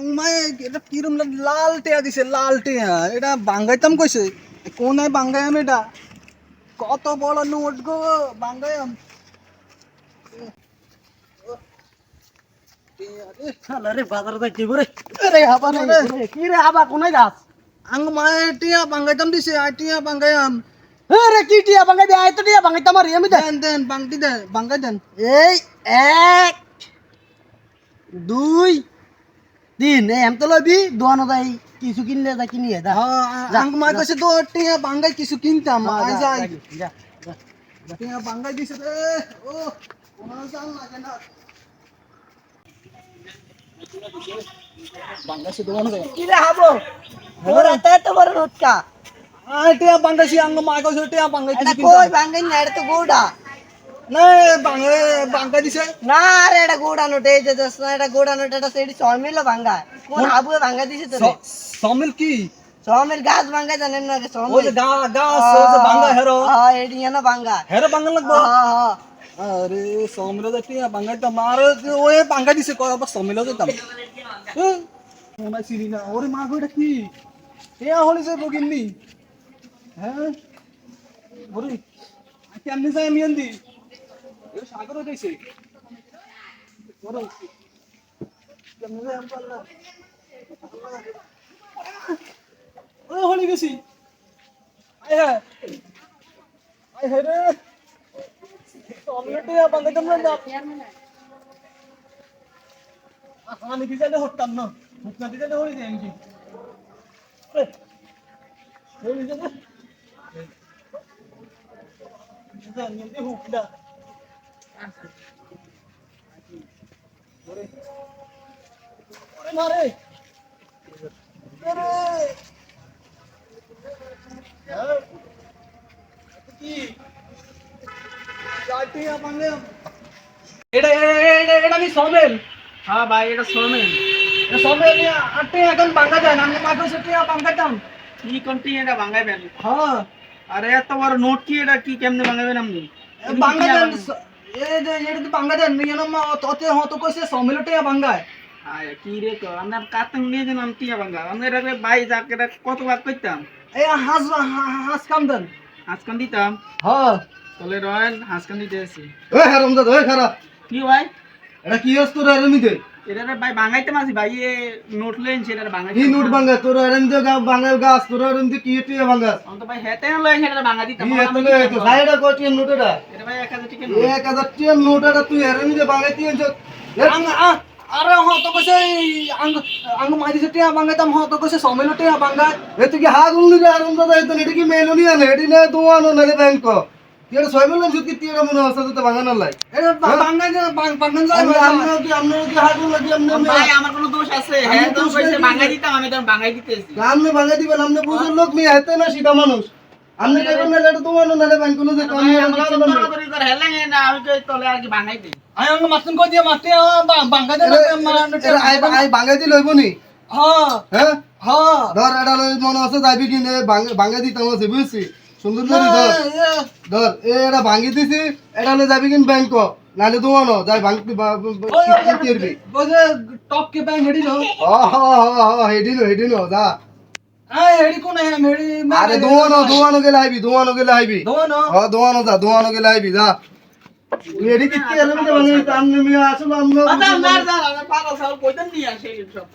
আংমাই এটা কিরম লাল টেয়া দিছে লাল টেয়া। এটা বাঙ্গাইতাম কইছে। কোনায় বাঙ্গাইম এটা? কত বড় নোট গো বাঙ্গাইম আরে দেন এম তো লবি দোয়ানো যাই কিছু কিনলে যা কিনিয়ে দা হ্যাঁ আংমাই কইছে তো টিয়া বাঙ্গাই কিছু কিনতাম আই যাই। টিয়া বাঙ্গাই দিছে ও কোনা জান লাগে না। বাঙ্গাইছে দোকান রে কি রে হাবো ওর বড় টিয়া বাঙ্গাইছি আঙ্গ মাই কইছে টিয়া বাঙ্গাই কিছু কই বাঙ্গাই না তো গোড়া? না বাঙ্গাই বাঙ্গাই দিছে। না রে এটা গোড়া নোট এই যে দোস্ত এটা গোড়া নোট এটা সেটি সমিল ভাঙ্গা কোন হাবুয়ে ভাঙ্গা দিছে তো সমিল কি? সমিল গাছ ভাঙ্গা জানেন না ওই সমিল যে গা গাছ ওই বাঙ্গা হেরো। হ্যাঁ এডি না ভাঙ্গা হেরো বাঙ্গা লাগবো? হ্যাঁ হ্যাঁ আরে সমিল তো টিয়া বাঙ্গাই তো মার ওই বাঙ্গা দিছে কয় আবার সমিল যেতাম মনে চিনি না। ওরে মা গো এটা কি? এ হলি যে বগিননি। হ্যাঁ? কেমনি যাই আমি আন্দি এ সাগর দিছে ওরে কেমনি যাই আমি পারলাম ওরে হলি গেছি হ্যাঁ হ্যাঁ রে অমলেটে বাঙ্গাই তোমরা না আমি কি জানে হতাম না মুখ না দিতে হয়ে যায় কি হয়ে যায় না জানি যে এটা এটা এটা আমি সমেল হ্যাঁ ভাই এটা সমেল আটে এখন বাঙ্গা যায় না আমি মাকে সেটা বাঙ্গাতাম কি কোনটি এটা ভাঙাইবেন হ্যাঁ। আরে এত বড় নোট কি এটা কি কেমনে ভাঙাইবেন আপনি বাঙ্গা এটা তো বাঙ্গা দেন নিয়ে না ততে হতো কইছে সমেলটে বাঙ্গায়। আয় কি রে তো কাতে নিয়ে যেন আমি টিয়া আমরা যাকে কত বার করতাম এই হাঁস হাঁস কাম দেন। হাঁসকান দিতাম? হ। রয়েল দিতে আসি ওই হারামজাদ ওই খারাপ কি ভাই? এটা কি হস তোর এরমিতে ভাই এ নোট লেন কি নোট তোর গাছ তোর আমি তো ভাই হেতে না লয় সেটা ভাঙা দিতাম। কি এত লে তো সাইডা কোটি নোট এটা? ভাই নোট। তুই আরে হ তো কইছে আঙ্গ আঙ্গ মারি হ কইছে কি রে এত এটা কি মেলনি আনে? এটি না দোয়ানো নালে ব্যাংক। এর সমেল যদি টিয়া মনে হচ্ছে তো বাঙ্গানো লাই। এটা বাঙ্গাই বাঙ্গান যায় আমরা কি আমরা কি হাগ লাগি আমরা ভাই আমার কোনো দোষ আছে। হ্যাঁ দোষ হইছে ভাঙাই দিতাম আমি তো ভাঙাই দিতে আসি। আপনি ভাঙা দিবেন আপনি লোক মেয়ে হাতে না সিধা মানুষ। আপনি না এটা তোমার নালে ব্যাংক কোনো যে আমরা তো দরাদরি করে না আমি তো তলে আর কি ভাঙাই দিই। মাতন কই দিয়া? দে আই দি লইব নি? হ্যাঁ হ্যাঁ? হ্যাঁ। ধর এটা মনে আছে কি নে দিতাম আছে বুঝছি সুন্দর করে ধর। ধর এ এটা ভাঙ্গি দিছি এটা লই যাবি কিন ব্যাংক নালে দোয়ানো যাই ভাঙতি করবি? বলে টপ কে ব্যাংক হেডি নো ও হ হ হেডি নো হেডি নো যা। আই হেডি কোন হে হেডি আরে দোয়ানো দোয়ানো গেলে আইবি দোয়ানো গেলে আইবি। দোয়ানো? হ্যাঁ দোয়ানো যা দোয়ানো গেলে আইবি যা। এডি কি কি এর মধ্যে কাম নেমে আসলে আমরা আচ্ছা না না না পাগল সাল কইতেন নি আসে সব।